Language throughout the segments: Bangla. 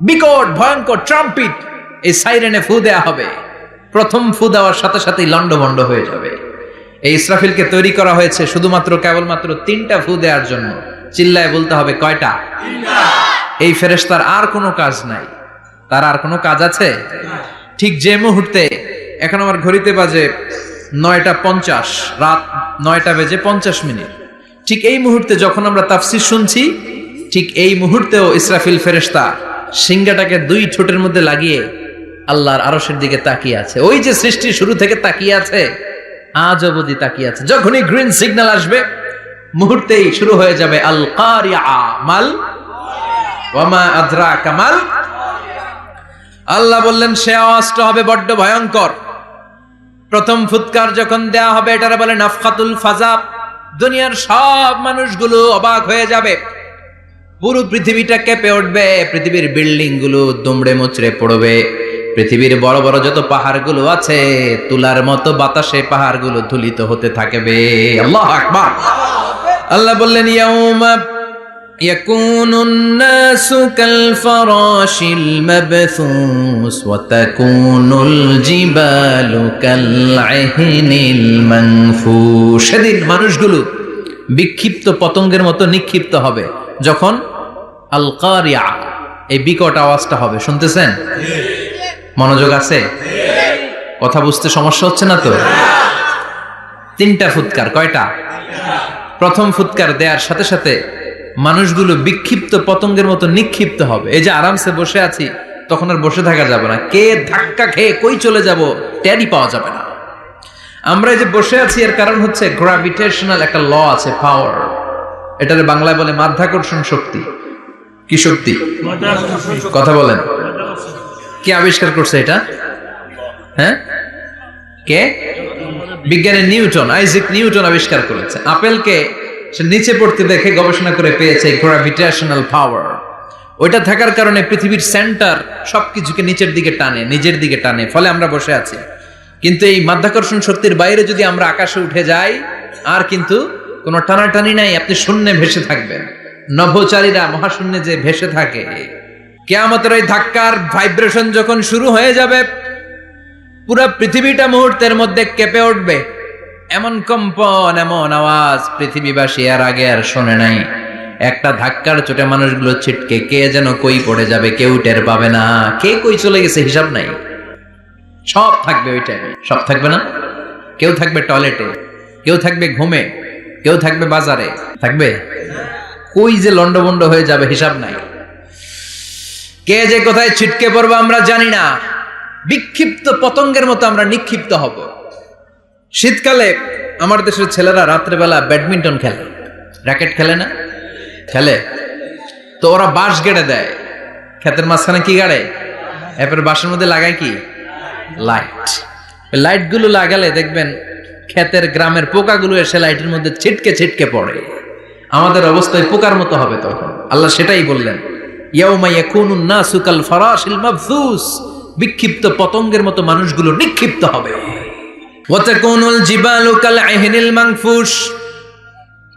বিকট ভয়ঙ্কর ট্রাম্পিট এই সাইরেনে ফু দেয়া হবে। প্রথম ফু দেওয়ার সাথে সাথেই লন্ডভন্ড হয়ে যাবে। এই ইসরাফিলকে তৈরি করা হয়েছে শুধুমাত্র কেবলমাত্র তিনটা ফু দেওয়ার জন্য। চিল্লায় বলতে হবে কয়টা? এই ফেরেশতার আর কোনো কাজ নাই। তার আর কোনো কাজ আছে? ঠিক যে মুহূর্তে এখন আমার ঘড়িতে বাজে নয়টা পঞ্চাশ রাত নয়টা বেজে পঞ্চাশ মিনিট। ঠিক এই মুহূর্তে যখন আমরা তাফসির শুনছি ঠিক এই মুহূর্তেও ইসরাফিল ফেরেশতা সিংহাটাকে দুই ঠোঁটের মধ্যে লাগিয়ে আল্লাহর আরশের দিকে তাকিয়ে আছে। ওই যে সৃষ্টি শুরু থেকে তাকিয়ে আছে, আজ অবধি তাকিয়ে আছে। যখনই গ্রিন সিগন্যাল আসবে, মুহূর্তেই শুরু হয়ে যাবে আল মাল। ওয়ামা আদ্রা কামাল আল্লাহ বললেন, সে আওয়াজটা হবে বড্ড ভয়ঙ্কর। প্রথম ফুৎকার যখন দেয়া হবে, এটারে বলে নাফকাতুল ফাজাব। দুনিয়ার সব মানুষগুলো অবাক হয়ে যাবে। পুরো পৃথিবীটা কেঁপে উঠবে পৃথিবীর বিল্ডিং গুলো দুমড়ে মুচড়ে পড়বে পৃথিবীর বড় বড় যত পাহাড়গুলো আছে তুলার মতো বাতাসে পাহাড়গুলো ধুলিত হতে থাকবে আল্লাহ আকবার আল্লাহ বললেন ইয়াউমা يكون الناس كالفراش المبثوث وتكون الجبال كالعهن المنفوش সেদিন মানুষগুলো বিক্ষিপ্ত পতঙ্গের মতো নিক্ষিপ্ত হবে যখন আল কারিয়া এই বিকট আওয়াজটা হবে, শুনতেছেন? মনোযোগ আছে? কথা বুঝতে সমস্যা হচ্ছে না তো? তিনটা ফুৎকার, কয়টা? প্রথম ফুৎকার দেওয়ার সাথে সাথে মানুষগুলো বিক্ষিপ্ত পতঙ্গের মতো নিক্ষিপ্ত হবে। এই যে আরামসে বসে আছি, তখন আর বসে থাকা যাবে না। কে ধাক্কা খেয়ে কই চলে যাব ট্যারি পাওয়া যাবে না। আমরা যে বসে আছি, এর কারণ হচ্ছে গ্রাভিটেশনাল একটা ল আছে পাওয়ার এটারে বাংলায় বলে মাধ্যাকর্ষণ শক্তি। কি শক্তি? কথা বলেন। কে আবিষ্কার করছে এটা? হ্যাঁ? কে? বিজ্ঞানী নিউটন, আইজিক নিউটন আবিষ্কার করেছে। আপেলকে সে নিচে পড়তে দেখে গবেষণা করে পেয়েছে গ্রাভিটেশনাল পাওয়ার ওইটা থাকার কারণে পৃথিবীর সেন্টার সবকিছুকে নিচের দিকে টানে, নিজের দিকে টানে, ফলে আমরা বসে আছি। কিন্তু এই মাধ্যাকর্ষণ শক্তির বাইরে যদি আমরা আকাশে উঠে যাই, আর কিন্তু কোনো টানাটানি নাই, আপনি শূন্যে ভেসে থাকবেন। নভোচারীরা মহাশূন্যে যে ভেসে থাকে, কেয়ামতের ওই ধাক্কার ভাইব্রেশন যখন শুরু হয়ে যাবে, পুরো পৃথিবীটা মুহূর্তের মধ্যে কেঁপে উঠবে। এমন কম্পন, এমন আওয়াজ পৃথিবীবাসী আর আগে আর শোনে নাই। একটা ধাক্কার চোটে মানুষগুলো ছিটকে, কে যেন কই পড়ে যাবে, কেউ টের পাবে না। কে কই চলে গেছে হিসাব নাই। সব থাকবে ওই টাইমে সব থাকবে না? কেউ থাকবে টয়লেটে কেউ থাকবে ঘুমে কেউ থাকবে বাজারে? থাকবে? কই যে লন্ডভন্ড হয়ে যাবে হিসাব নাই। কে যে কোথায় ছিটকে পড়ব আমরা জানি না। বিক্ষিপ্ত পতঙ্গের মতো আমরা নিক্ষিপ্ত হব। শীতকালে আমার দেশের ছেলেরা রাত্রেবেলা ব্যাডমিন্টন খেলে। র্যাকেট খেলে না? খেলে। তো ওরা বাঁশ গেড়ে দেয়। ক্ষেতের মাঝখানে কি গাড়ে? এরপরে বাঁশের মধ্যে লাগায় কি? লাইট লাইটগুলো লাগালে দেখবেন ক্ষেতের গ্রামের পোকাগুলো এসে লাইটের মধ্যে ছিটকে ছিটকে পড়ে। আমাদের অবস্থায় পোকার মতো হবে তখন। আল্লাহ সেটাই বললেন বিক্ষিপ্ত পতঙ্গের মতো মানুষগুলো নিক্ষিপ্ত হবে।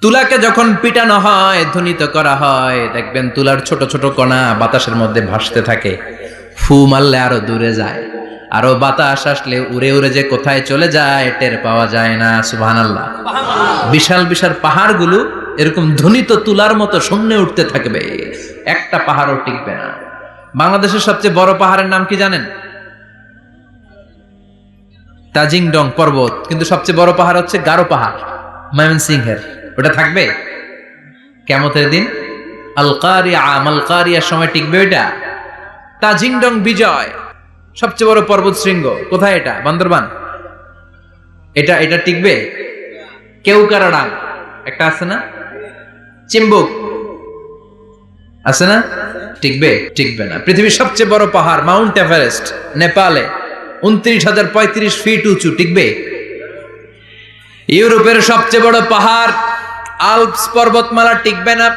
তুলাকে যখন পিটানো হয় ধ্বনিত করা হয়, দেখবেন তুলার ছোট ছোট কণা বাতাসের মধ্যে ভাসতে থাকে। ফু মারলে আরও দূরে যায়। আরও বাতাস আসলে উড়ে উড়ে যে কোথায় চলে যায় টের পাওয়া যায় না, সুবহানাল্লাহ। বিশাল বিশাল পাহাড়গুলো এরকম ধ্বনিত তুলার মতো শূন্যে উঠতে থাকবে। একটা পাহাড়ও টিকবে না। বাংলাদেশের সবচেয়ে বড় পাহাড়ের নাম কি জানেন? তাজিংডং পর্বত। কিন্তু সবচেয়ে বড় পাহাড় হচ্ছে গারো পাহাড়, ময়মনসিংহের। ওটা থাকবে? কেমতের দিন আলকারিয়া, মালকারিয়ার সময় টিকবে ওইটা। তাজিংডং বিজয়। সবচেয়ে বড় পর্বত শৃঙ্গ? কোথায় এটা? বান্দরবান? এটা এটা টিকবে? কেউ কারাডাং একটা আছে না? চিম্বুক। আছে না? টিকবে? টিকবে না। পৃথিবীর সবচেয়ে বড় পাহাড়, মাউন্ট এভারেস্ট, নেপালে, উনত্রিশ হাজার পঁয়ত্রিশ ফিট উঁচু, টিকবে? ইউরোপের সবচেয়ে বড় পাহাড়, আলপস পর্বতমালা টিকবে না।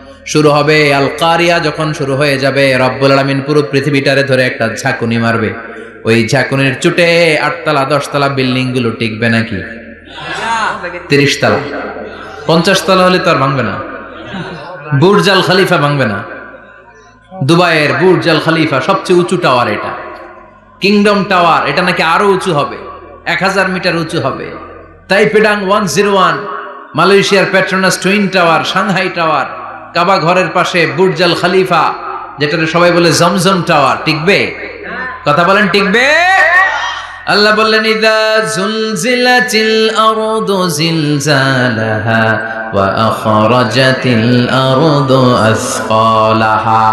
শুরু হবে আল কারিয়া যখন শুরু হয়ে যাবে, রব্বুল আলামিন পুরো পৃথিবীটারে ধরে একটা ঝাঁকুনি মারবে। ওই ঝাঁকুনির চুটে আটতলা, দশতলা বিল্ডিংগুলো টিকবে নাকি? তিরিশ তলা পঞ্চাশ তলা হলে তো আর ভাঙবে না। বুর্জাল খালিফা ভাঙবে না। দুবাইয়ের বুর্জাল খালিফা সবচেয়ে উঁচু টাওয়ার এটা। কিংডম টাওয়ার, এটা নাকি আরও উঁচু হবে। এক হাজার মিটার উঁচু হবে। তাই পেডাং ওয়ান জিরো ওয়ান, মালয়েশিয়ার Petronas twin tower Shanghai tower Kaaba ঘরের পাশে বুর্জ আল খালিফা, যেটাকে সবাই বলে জমজম টাওয়ার, টিকবে? কথা বলেন, টিকবে? আল্লাহ বললেন, ইদা জুলজিলাতিল আরদু জিলজালাহা ওয়া আখরাজাতিল আরদু আসকালাহা।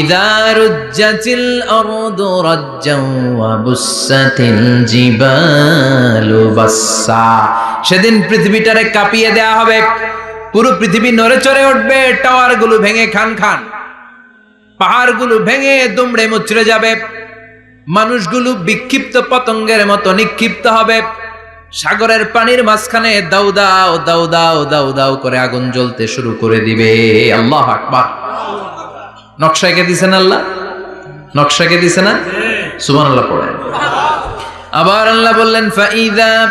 ইদা রুজ্জাতিল আরদু রাজ্জান ওয়া বুসাতিল জিবালু বাসসা। সেদিন পৃথিবীটারে কাঁপিয়ে দেয়া হবে। পুরো পৃথিবী নড়ে চড়ে উঠবে, টাওয়ারগুলো ভেঙে খান খান। পাহাড়গুলো ভেঙে দুমড়ে মুচড়ে যাবে। মানুষগুলো বিক্ষিপ্ত পতঙ্গের মতো নিক্ষিপ্ত হবে। সাগরের পানির মাঝখানে দাউ দাও দাউ দাও দাউ দাউ করে আগুন জ্বলতে শুরু করে দিবে। আল্লাহ আকবার। নকশাকে দিছেন আল্লাহ? নকশাকে দিছে না? সুবহান আল্লাহ পড়েন। আবার আল্লাহ বললেন ফাইদা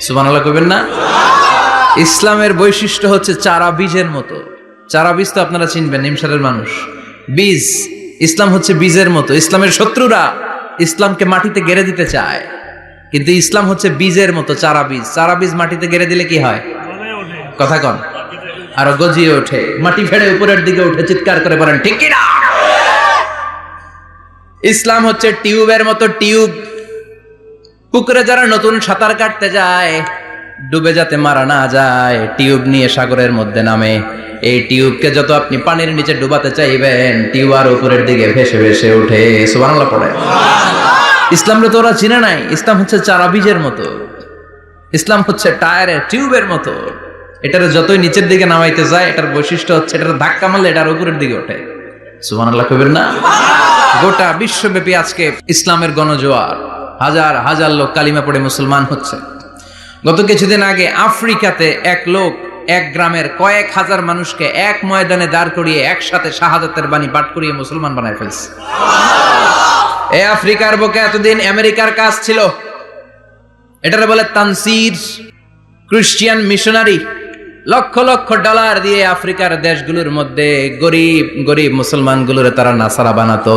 সুবহানাল্লাহ কইবেন না? ইসলামের বৈশিষ্ট্য হচ্ছে চারা বীজের মতো। চারা বীজ তো আপনারা চিনবেন নিমসারের মানুষ। বীজ, ইসলাম হচ্ছে বীজের মতো। ইসলামের শত্রুরা ইসলামকে মাটিতে গেড়ে দিতে চায়। কিন্তু ইসলাম হচ্ছে বীজের মতো, চারা বীজ। চারা বীজ মাটিতে গেড়ে দিলে কি হয়? কথা কন। আরও গজিয়ে ওঠে। মাটি ফেড়ে উপরের দিকে উঠে চিৎকার করে বলেন, ঠিক না? ইসলাম হচ্ছে টিউবের মতো টিউব। পুকুরে যারা নতুন সাঁতার কাটতে যায় ডুবে যাতে মারা না যায় টিউব নিয়ে সাগরের মধ্যে নামে। এই টিউবকে যত আপনি পানির নিচে ডুবাতে চাইবেন টিউব আর উপরের দিকে ভেসে ভেসে উঠে সুবহানাল্লাহ পড়ে। ইসলামরে তো ওরা চিনে নাই ইসলাম হচ্ছে চারা বীজের মতো। ইসলাম হচ্ছে টায়ারের টিউবের মতো। এটার যতই নিচের দিকে নামাইতে যায় এটার বৈশিষ্ট্য হচ্ছে এটার ধাক্কা মারলে এটার উপরের দিকে ওঠে। সুবহানাল্লাহ কবেন না? গোটা বিশ্বব্যাপী আজকে ইসলামের গণজোয়ার। হাজার হাজার লোক কালিমা পড়ে মুসলমান হচ্ছে। গত কিছুদিন আগে আফ্রিকাতে এক লোক এক গ্রামের কয়েক হাজার মানুষকে এক ময়দানে দাঁড় করিয়ে একসাথে শাহাদাতের বাণী পাঠ করিয়ে মুসলমান বানায় ফেলছে। এ আফ্রিকার বুকে এতদিন আমেরিকার কাজ ছিল। এটারে বলে Tansir. Christian missionary lakh lakh dollar দিয়ে আফ্রিকার দেশগুলোর মধ্যে গরিব গরিব মুসলমানগুলোরে তারা নাসারা বানাতো।